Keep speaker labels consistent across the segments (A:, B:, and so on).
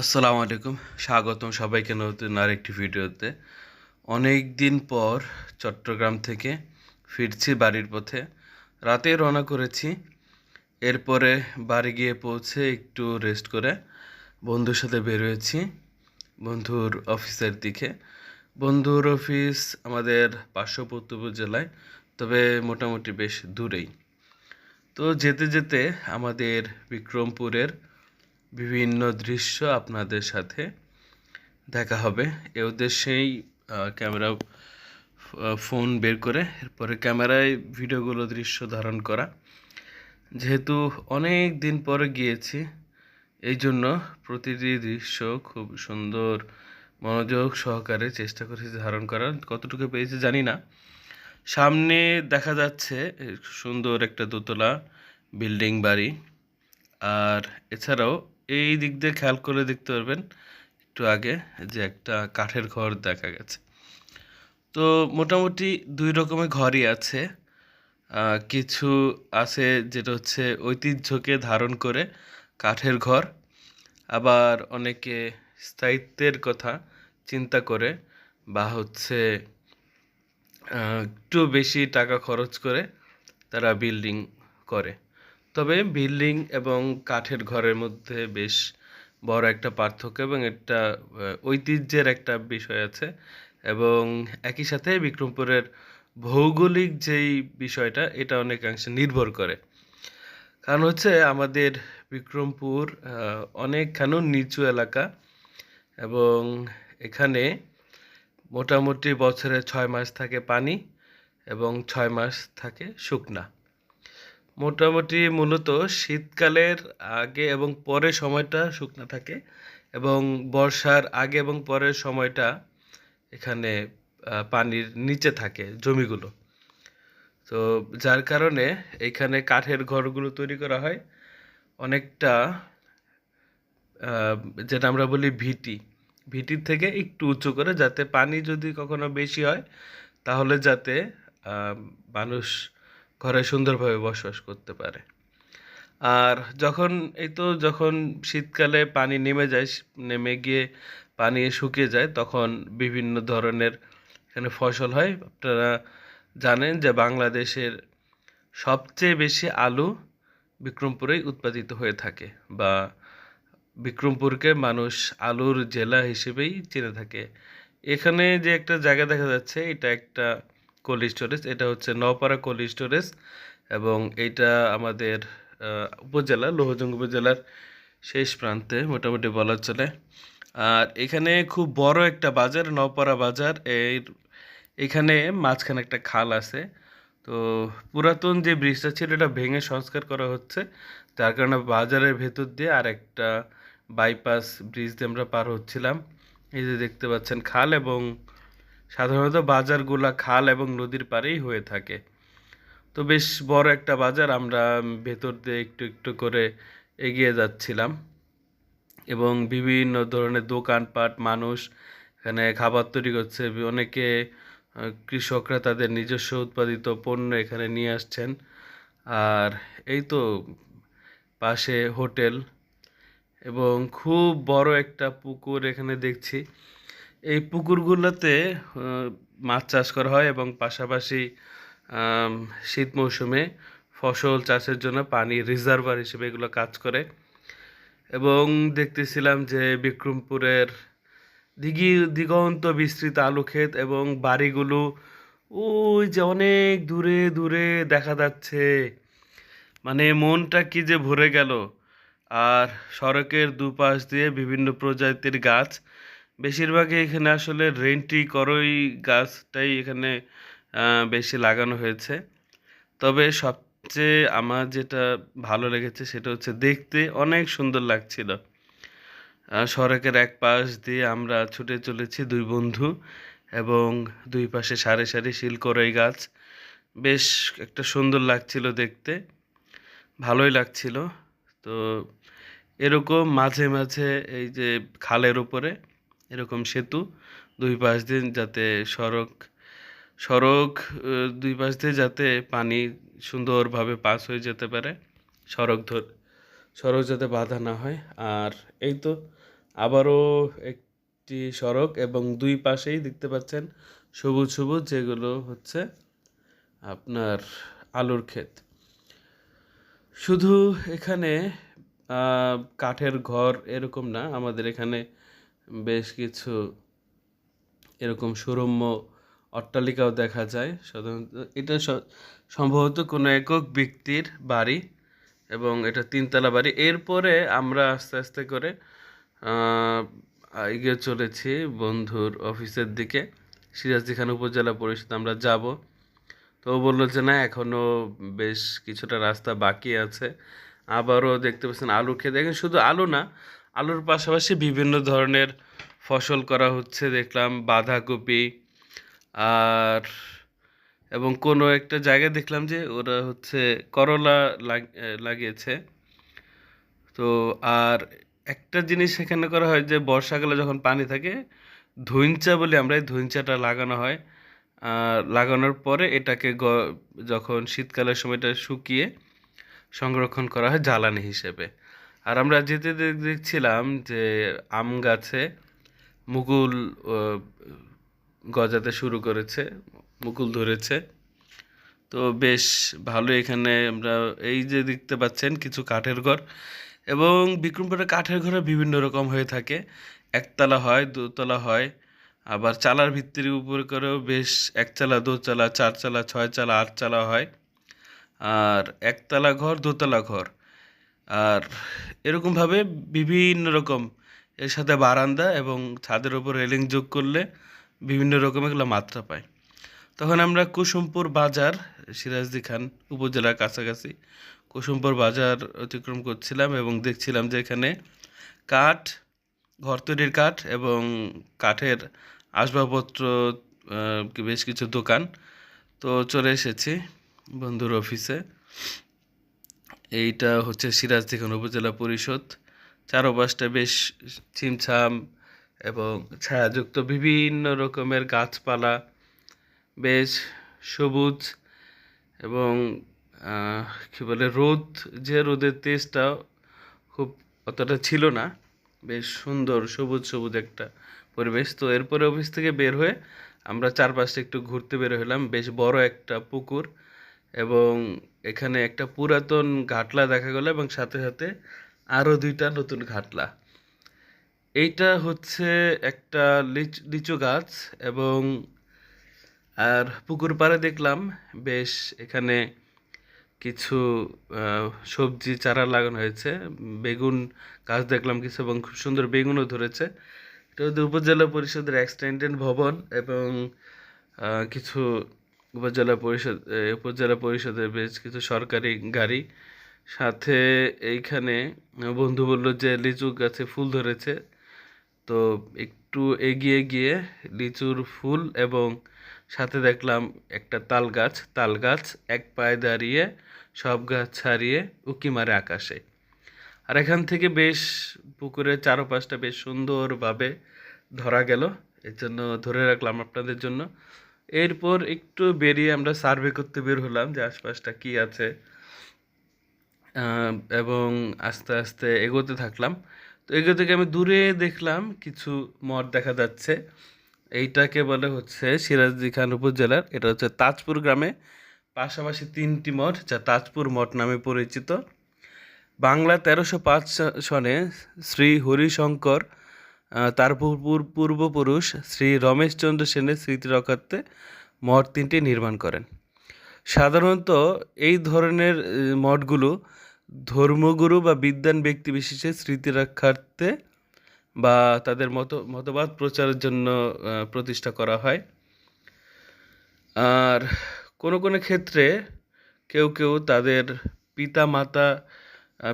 A: আসসালামু আলাইকুম। স্বাগতম সবাইকে নতুন আরেকটি ভিডিওতে। অনেক দিন পর চট্টগ্রাম থেকে ফিরছি বাড়ির পথে। রাতে রওনা করেছি। এরপরে বাড়ি গিয়ে পৌঁছে একটু রেস্ট করে বন্ধুর সাথে বের হয়েছি, বন্ধুর অফিসের দিকে। বন্ধুর অফিস আমাদের পার্শ্ববর্তী জেলায়, তবে মোটামুটি বেশ দূরেই। তো যেতে যেতে আমাদের বিক্রমপুরের বিভিন্ন দৃশ্য আপনাদের সাথে দেখা হবে। এ উদ্দেশ্যেই ক্যামেরা ফোন বের করে এরপরে ক্যামেরায় ভিডিওগুলো দৃশ্য ধারণ করা। যেহেতু অনেক দিন পরে গিয়েছি, এই জন্য প্রতিটি দৃশ্য খুব সুন্দর মনোযোগ সহকারে চেষ্টা করেছি ধারণ করার। কতটুকু পেয়েছি জানি না। সামনে দেখা যাচ্ছে সুন্দর একটা দোতলা বিল্ডিং বাড়ি। আর এছাড়াও এই দিক দিয়ে খেয়াল করে দেখতে পারবেন, একটু আগে যে একটা কাঠের ঘর দেখা গেছে। তো মোটামুটি দুই রকমের ঘরই আছে। কিছু আছে যেটা হচ্ছে ঐতিহ্যকে ধারণ করে কাঠের ঘর, আবার অনেকে স্থায়িত্বের কথা চিন্তা করে বা হচ্ছে একটু বেশি টাকা খরচ করে তারা বিল্ডিং করে। তবে বিল্ডিং এবং কাঠের ঘরের মধ্যে বেশ বড় একটা পার্থক্য এবং একটা ঐতিহ্যের একটা বিষয় আছে। এবং একই সাথে বিক্রমপুরের ভৌগোলিক যেই বিষয়টা, এটা অনেকাংশে নির্ভর করে। কারণ হচ্ছে আমাদের বিক্রমপুর অনেকখানি নিচু এলাকা এবং এখানে মোটামুটি বছরে ছয় মাস থাকে পানি এবং ছয় মাস থাকে শুকনা। মোটামুটি মূলত শীতকালের আগে এবং পরে সময়টা শুকনা থাকে এবং বর্ষার আগে এবং পরের সময়টা এখানে পানির নিচে থাকে জমিগুলো। তো যার কারণে এখানে কাঠের ঘরগুলো তৈরি করা হয়। অনেকটা যেটা আমরা বলি ভিটি। ভিটির থেকে একটু উঁচু করে যাতে পানি যদি কখনো বেশি হয়, তাহলে যাতে মানুষ ঘরে সুন্দরভাবে বসবাস করতে পারে। আর যখন, এই তো যখন শীতকালে পানি নেমে যায়, নেমে গিয়ে পানি শুকিয়ে যায়, তখন বিভিন্ন ধরনের এখানে ফসল হয়। আপনারা জানেন যে বাংলাদেশের সবচেয়ে বেশি আলু বিক্রমপুরেই উৎপাদিত হয়ে থাকে বা বিক্রমপুরকে মানুষ আলুর জেলা হিসেবেই চিনে থাকে। এখানে যে একটা জায়গা দেখা যাচ্ছে, এটা একটা কোল্ড স্টোরেজ এটা হচ্ছে নওপাড়া কোল্ড স্টোরেজ এবং এইটা আমাদের উপজেলা লোহজং উপজেলার শেষ প্রান্তে মোটামুটি বলা চলে। আর এখানে খুব বড় একটা বাজার, নওপাড়া বাজার। এর এখানে মাঝখানে একটা খাল আছে। তো পুরাতন যে ব্রিজটা ছিল, এটা ভেঙে সংস্কার করা হচ্ছে। যার কারণে বাজারের ভেতর দিয়ে আর একটা বাইপাস ব্রিজ দিয়ে আমরা পার হচ্ছিলাম। এই যে দেখতে পাচ্ছেন খাল এবং সাধারণত বাজারগুলা খাল এবং নদীর পাড়েই হয়ে থাকে। তো বেশ বড় একটা বাজার, আমরা ভেতর দিয়ে একটু একটু করে এগিয়ে যাচ্ছিলাম এবং বিভিন্ন ধরনের দোকানপাট, মানুষ এখানে খাবার তৈরি করছে। অনেকে কৃষকরা তাদের নিজস্ব উৎপাদিত পণ্য এখানে নিয়ে আসছেন। আর এই তো পাশে হোটেল এবং খুব বড় একটা পুকুর এখানে দেখছি। এই পুকুরগুলোতে মাছ চাষ করা হয় এবং পাশাপাশি শীত মৌসুমে ফসল চাষের জন্য পানি রিজার্ভার হিসেবে এগুলো কাজ করে। এবং দেখতেছিলাম যে বিক্রমপুরের দিঘি, দিগন্ত বিস্তৃত আলু ক্ষেত এবং বাড়িগুলো ওই যে অনেক দূরে দূরে দেখা যাচ্ছে। মানে মনটা কি যে ভরে গেল। আর সড়কের দুপাশ দিয়ে বিভিন্ন প্রজাতির গাছ বেশিরভাগই এখানে আসলে রেন্টি করই গাছটাই এখানে বেশি লাগানো হয়েছে। তবে সবচেয়ে আমার যেটা ভালো লেগেছে সেটা হচ্ছে দেখতে অনেক সুন্দর লাগছিল। সড়কের এক পাশ দিয়ে আমরা ছুটে চলেছি দুই বন্ধু এবং দুই পাশে সারি সারি শিলকরই গাছ। বেশ একটা সুন্দর লাগছিল দেখতে, ভালোই লাগছিল। তো এরকম মাঝে মাঝে এই যে খালের উপরে এরকম সেতু, দুই পাশ দিয়ে যাতে সড়ক সড়ক দুই পাশ দিয়ে যাতে পানি সুন্দরভাবে পাস হয়ে যেতে পারে, সড়ক ধর, সড়ক যাতে বাধা না হয়। আর এই তো আবারও একটি সড়ক এবং দুই পাশেই দেখতে পাচ্ছেন সবুজ সবুজ, যেগুলো হচ্ছে আপনার আলুর ক্ষেত। শুধু এখানে কাঠের ঘর এরকম না, আমাদের এখানে বেশ কিছু এরকম সুরম্য অট্টালিকাও দেখা যায়। সাধারণত এটা সম্ভবত কোনো একক ব্যক্তির বাড়ি এবং এটা তিনতলা বাড়ি। এরপরে আমরা আস্তে আস্তে করে এগিয়ে চলেছি বন্ধুর অফিসের দিকে। সিরাজদি খান উপজেলা পরিষদ আমরা যাব। তো বলল যে না এখনও বেশ কিছুটা রাস্তা বাকি আছে। আবারও দেখতে পাচ্ছেন আলু খেয়ে দেখেন শুধু আলু না আলুর পাশাপাশি বিভিন্ন ধরনের ফসল করা হচ্ছে, দেখলাম বাঁধাকপি আর এবং কোনো একটা জায়গায় দেখলাম যে ওরা হচ্ছে করলা লাগিয়েছে। তো আর একটা জিনিস সেখানে করা হয় যে বর্ষাকালে যখন পানি থাকে ধইঞ্চা বলে আমরা, এই ধইঞ্চাটা লাগানো হয়। লাগানোর পরে এটাকে যখন শীতকালের সময়টা শুকিয়ে সংরক্ষণ করা হয় জ্বালানি হিসেবে। আর আমরা যেতে দেখছিলাম যে আম গাছে মুকুল গজাতে শুরু করেছে, মুকুল ধরেছে। তো বেশ ভালো এখানে আমরা এই যে দেখতে পাচ্ছেন কিছু কাঠের ঘর এবং বিক্রমপুরে কাঠের ঘরে বিভিন্ন রকম হয়ে থাকে। একতলা হয়, দোতলা হয়, আবার চালার ভিত্তির উপরে করেও বেশ একচালা দোতলা চারচালা ছয়চালা আটচালা হয়। আর একতলা ঘর, দোতলা ঘর। আর এরকমভাবে বিভিন্ন রকম এর সাথে বারান্দা এবং ছাদের ওপর রেলিং যোগ করলে বিভিন্ন রকম এগুলো মাত্রা পায়। তখন আমরা কুসুমপুর বাজার, সিরাজদি খান উপজেলার কাছাকাছি কুসুমপুর বাজার অতিক্রম করছিলাম এবং দেখছিলাম যে এখানে কাঠ, ঘর তৈরির কাঠ এবং কাঠের আসবাবপত্র বেশ কিছু দোকান। তো চলে এসেছি বন্ধুর অফিসে। এইটা হচ্ছে সিরাজদি খান উপজেলা পরিষদ। চারপাশটা বেশ ছিমছাম এবং ছায়াযুক্ত বিভিন্ন রকমের গাছপালা, বেশ সবুজ এবং কী বলে, রোদ, যে রোদের তেজটা খুব অতটা ছিল না, বেশ সুন্দর সবুজ সবুজ একটা পরিবেশ। তো এরপরে অফিস থেকে বের হয়ে আমরা চারপাশে একটু ঘুরতে বের হলাম। বেশ বড় একটা পুকুর এবং এখানে একটা পুরাতন ঘাটলা দেখা গেল এবং সাথে সাথে আরও দুইটা নতুন ঘাটলা। এইটা হচ্ছে একটা লিচ- গাছ এবং আর পুকুর পাড়ে দেখলাম বেশ এখানে কিছু সবজি, চারা লাগানো হয়েছে। বেগুন গাছ দেখলাম কিছু এবং খুব সুন্দর বেগুনও ধরেছে। এটা হচ্ছে উপজেলা পরিষদের এক্সটেন্ডেড ভবন এবং কিছু উপজেলা পরিষদ উপজেলা পরিষদের বেশ কিছু সরকারি গাড়ি। সাথে এইখানে বন্ধু বলল যে লিচু গাছে ফুল ধরেছে। তো একটু এগিয়ে গিয়ে লিচুর ফুল এবং সাথে দেখলাম একটা তাল গাছ। তাল গাছ এক পায়ে দাঁড়িয়ে, সব গাছ ছাড়িয়ে উকি মারে আকাশে। আর এখান থেকে বেশ পুকুরের চারপাশটা বেশ সুন্দরভাবে ধরা গেল। এর জন্য ধরে রাখলাম আপনাদের জন্য। এরপর একটু বেরিয়ে আমরা সার্ভে করতে বের হলাম যে আশপাশটা কি আছে। এবং আস্তে আস্তে এগোতে থাকলাম। তো এগোতে থেকে আমি দূরে দেখলাম কিছু মঠ দেখা যাচ্ছে। এইটাকে বলে হচ্ছে সিরাজদি খান উপজেলার, এটা হচ্ছে তাজপুর গ্রামে। পাশাপাশি তিনটি মঠ, যা তাজপুর মঠ নামে পরিচিত। বাংলা তেরোশো পাঁচ সনে শ্রী হরিশঙ্কর তার পূর- পূর- পূর্বপুরুষ শ্রী রমেশচন্দ্র সেনের স্মৃতি রক্ষার্থে মঠ তিনটি নির্মাণ করেন। সাধারণত এই ধরনের মঠগুলো ধর্মগুরু বা বিদ্যান ব্যক্তি বিশেষের স্মৃতি রক্ষার্থে বা তাদের মত, মতবাদ প্রচারের জন্য প্রতিষ্ঠা করা হয়। আর কোনো কোনো ক্ষেত্রে কেউ কেউ তাদের পিতা মাতা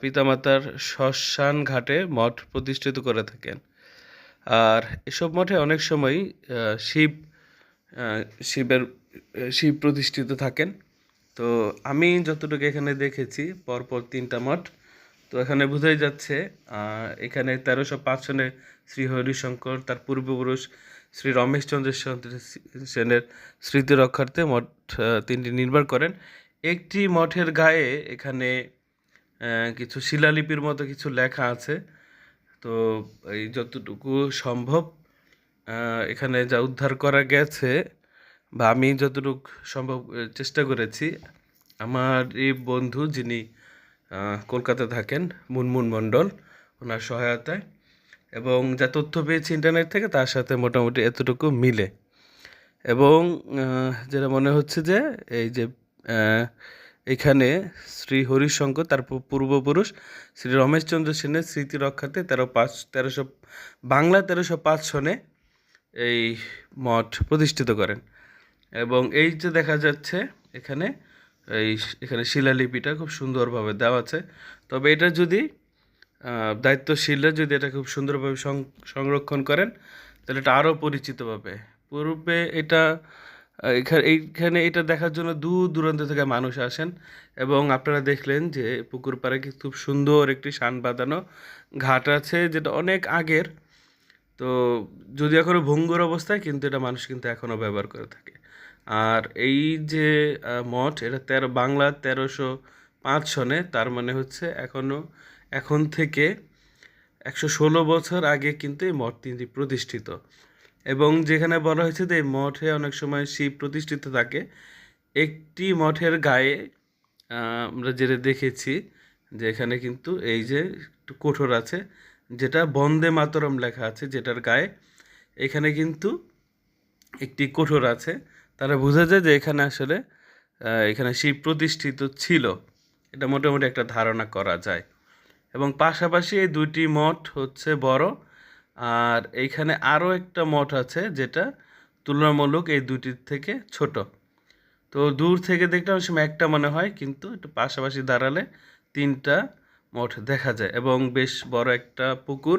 A: পিতামাতার শ্মশান ঘাটে মঠ প্রতিষ্ঠিত করে থাকেন। আর এসব মঠে অনেক সময় শিব শিবের, শিব প্রতিষ্ঠিত থাকেন। তো আমি যতটুকু এখানে দেখেছি, পরপর তিনটা মঠ। তো এখানে বোঝাই যাচ্ছে এখানে তেরোশো পাঁচ সনে শ্রী হরিশঙ্কর, তার পূর্বপুরুষ শ্রী রমেশচন্দ্র সেন- সেনের স্মৃতি রক্ষার্থে মঠ তিনটি নির্মাণ করেন। একটি মঠের গায়ে এখানে কিছু শিলালিপির মতো কিছু লেখা আছে। তো এই যতটুকু সম্ভব এখানে যা উদ্ধার করা গেছে বা আমি যতটুকু সম্ভব চেষ্টা করেছি আমার এই বন্ধু যিনি কলকাতা থাকেন, মুনমুন মণ্ডল, ওনার সহায়তায় এবং যা তথ্য পেয়েছি ইন্টারনেট থেকে তার সাথে মোটামুটি এতটুকু মিলে। এবং যেটা মনে হচ্ছে যে, এই যে এখানে শ্রী হরিশঙ্কর, তার পূর্বপুরুষ শ্রী রমেশচন্দ্র সেনের স্মৃতি রক্ষার্থে তেরো পাঁচ, তেরোশো, বাংলা তেরোশো পাঁচ সনে এই মঠ প্রতিষ্ঠিত করেন। এবং এই যে দেখা যাচ্ছে এখানে, এই এখানে শিলালিপিটা খুব সুন্দরভাবে দেওয়া আছে। তবে এটা যদি দায়িত্বশীলরা যদি এটা খুব সুন্দরভাবে সংরক্ষণ করেন, তাহলে এটা আরও পরিচিত পাবে পূর্বে এটা এখানে এইখানে এটা দেখার জন্য দূর দূরান্ত থেকে মানুষ আসেন এবং আপনারা দেখলেন যে পুকুর পাড়ে খুব সুন্দর একটি শান বাঁধানো ঘাট আছে যেটা অনেক আগের। তো যদি এখনও ভঙ্গুর অবস্থায়, কিন্তু এটা মানুষ কিন্তু এখনও ব্যবহার করে থাকে। আর এই যে মঠ, এটা তেরো বাংলা তেরোশো পাঁচ সনে, তার মানে হচ্ছে এখনও, এখন থেকে একশো ষোলো বছর আগে কিন্তু এই মঠ তিনটি প্রতিষ্ঠিত। এবং যেখানে বলা হয়েছে যে মঠে অনেক সময় শিব প্রতিষ্ঠিত থাকে, একটি মঠের গায়ে আমরা যেটা দেখেছি যে এখানে কিন্তু এই যে কোঠর আছে, যেটা বন্দে মাতরম লেখা আছে, যেটার গায়ে এখানে কিন্তু একটি কোঠর আছে। তারা বোঝা যায় যে এখানে আসলে এখানে শিব প্রতিষ্ঠিত ছিল। এটা মোটামুটি একটা ধারণা করা যায়। এবং পাশাপাশি এই দুইটি মঠ হচ্ছে বড়। আর এইখানে আরও একটা মঠ আছে যেটা তুলনামূলক এই দুটির থেকে ছোট। তো দূর থেকে দেখলে অনেক সময় একটা মনে হয়, কিন্তু একটু পাশাপাশি দাঁড়ালে তিনটা মঠ দেখা যায় এবং বেশ বড় একটা পুকুর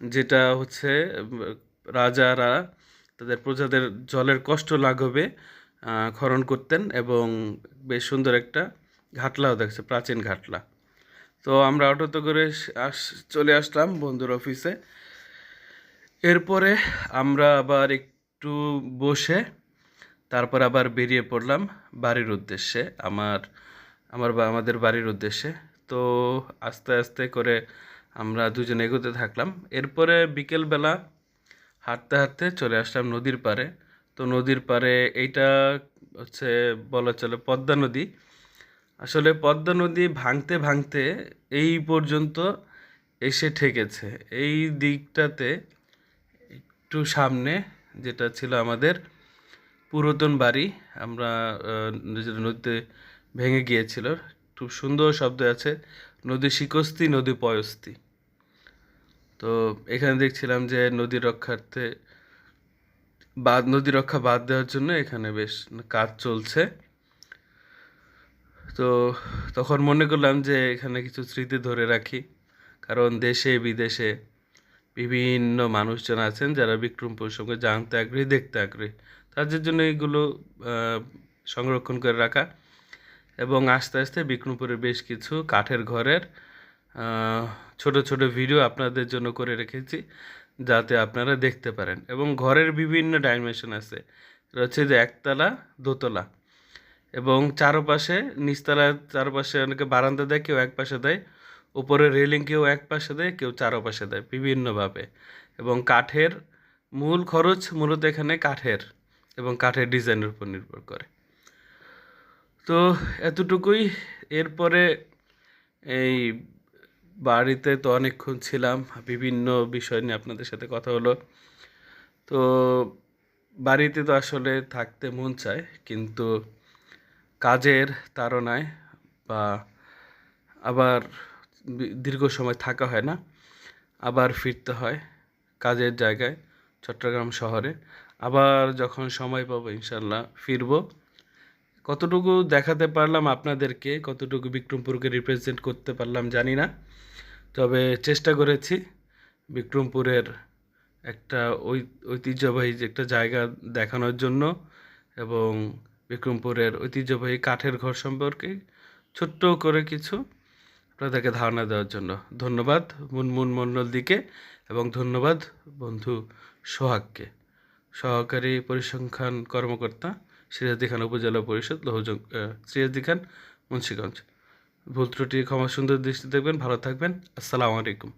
A: যেটা হচ্ছে রাজারা তাদের প্রজাদের জলের কষ্ট লাঘবে খরণ করতেন এবং বেশ সুন্দর একটা ঘাটলাও দেখছে, প্রাচীন ঘাটলা। তো আমরা অটোতে করে আস, চলে আসলাম বন্ধুর অফিসে এরপরে আমরা আবার একটু বসে তারপর আবার বেরিয়ে পড়লাম বাড়ির উদ্দেশ্যে, আমার আমার বা, আমাদের বাড়ির উদ্দেশ্যে। তো আস্তে আস্তে করে আমরা দুজন এগোতে থাকলাম। এরপরে বিকেলবেলা হাঁটতে হাঁটতে চলে আসলাম নদীর পাড়ে। তো নদীর পাড়ে এইটা হচ্ছে বলা চলে পদ্মা নদী। আসলে পদ্মা নদী ভাঙতে ভাঙতে এই পর্যন্ত এসে ঠেকেছে। এই দিকটাতে একটু সামনে, যেটা ছিল আমাদের পুরাতন বাড়ি, আমরা নদীতে ভেঙে গিয়েছিল। খুব সুন্দর শব্দ আছে, নদী শিকস্তি, নদী পয়স্তি। তো এখানে দেখছিলাম যে নদী রক্ষার্থে বাঁধ, নদী রক্ষা বাদ দেওয়ার জন্য এখানে বেশ কাজ চলছে। তো তখন মনে করলাম যে এখানে কিছু স্মৃতি ধরে রাখি, কারণ দেশে, বিদেশে বিভিন্ন মানুষজন আছেন যারা বিক্রমপুর সঙ্গে জানতে আগ্রহী, দেখতে আগ্রহী। তাদের জন্য এগুলো সংরক্ষণ করে রাখা। এবং আস্তে আস্তে বিক্রমপুরের বেশ কিছু কাঠের ঘরের ছোট ছোট ভিডিও আপনাদের জন্য করে রেখেছি, যাতে আপনারা দেখতে পারেন। এবং ঘরের বিভিন্ন ডাইমেনশন আছে। হচ্ছে যে একতলা, দোতলা। এবং চারপাশে নিচতলা চারপাশে অনেকে বারান্দা দেয়, কেউ এক পাশে দেয়। উপরে রেলিং কেউ এক পাশে দেয়, কেউ চারপাশে দেয়, বিভিন্নভাবে। এবং কাঠের মূল খরচ মূলত এখানে কাঠের এবং কাঠের ডিজাইনের উপর নির্ভর করে। তো এতটুকুই। এরপরে এই বাড়িতে তো অনেকক্ষণ ছিলাম, বিভিন্ন বিষয় নিয়ে আপনাদের সাথে কথা হলো। তো বাড়িতে তো আসলে থাকতে মন চায়, কিন্তু কাজের তাড়নায় বা আবার দীর্ঘ সময় থাকা হয় না, আবার ফিরতে হয় কাজের জায়গায়, চট্টগ্রাম শহরে। আবার যখন সময় পাবো ইনশাল্লাহ ফিরবো। কতটুকু দেখাতে পারলাম আপনাদেরকে, কতটুকু বিক্রমপুরকে রিপ্রেজেন্ট করতে পারলাম জানি না। তবে চেষ্টা করেছি বিক্রমপুরের একটা ঐ- ঐতিহ্যবাহী যে একটা জায়গা দেখানোর জন্য এবং বিক্রমপুরের ঐতিহ্যবাহী কাঠের ঘর সম্পর্কে ছোট্ট করে কিছু আপনাদেরকে ধারণা দেওয়ার জন্য। ধন্যবাদ মুনমুন মণ্ডল দিকে এবং ধন্যবাদ বন্ধু সোহাগকে। সহকারী পরিসংখ্যান কর্মকর্তা সিরাজদি খান, উপজেলা পরিষদ লৌহজং সিরাজদি খান, মুন্সীগঞ্জ। ভুল ত্রুটি ক্ষমা সুন্দর দৃষ্টি দেখবেন, ভালো থাকবেন। আসসালামু আলাইকুম।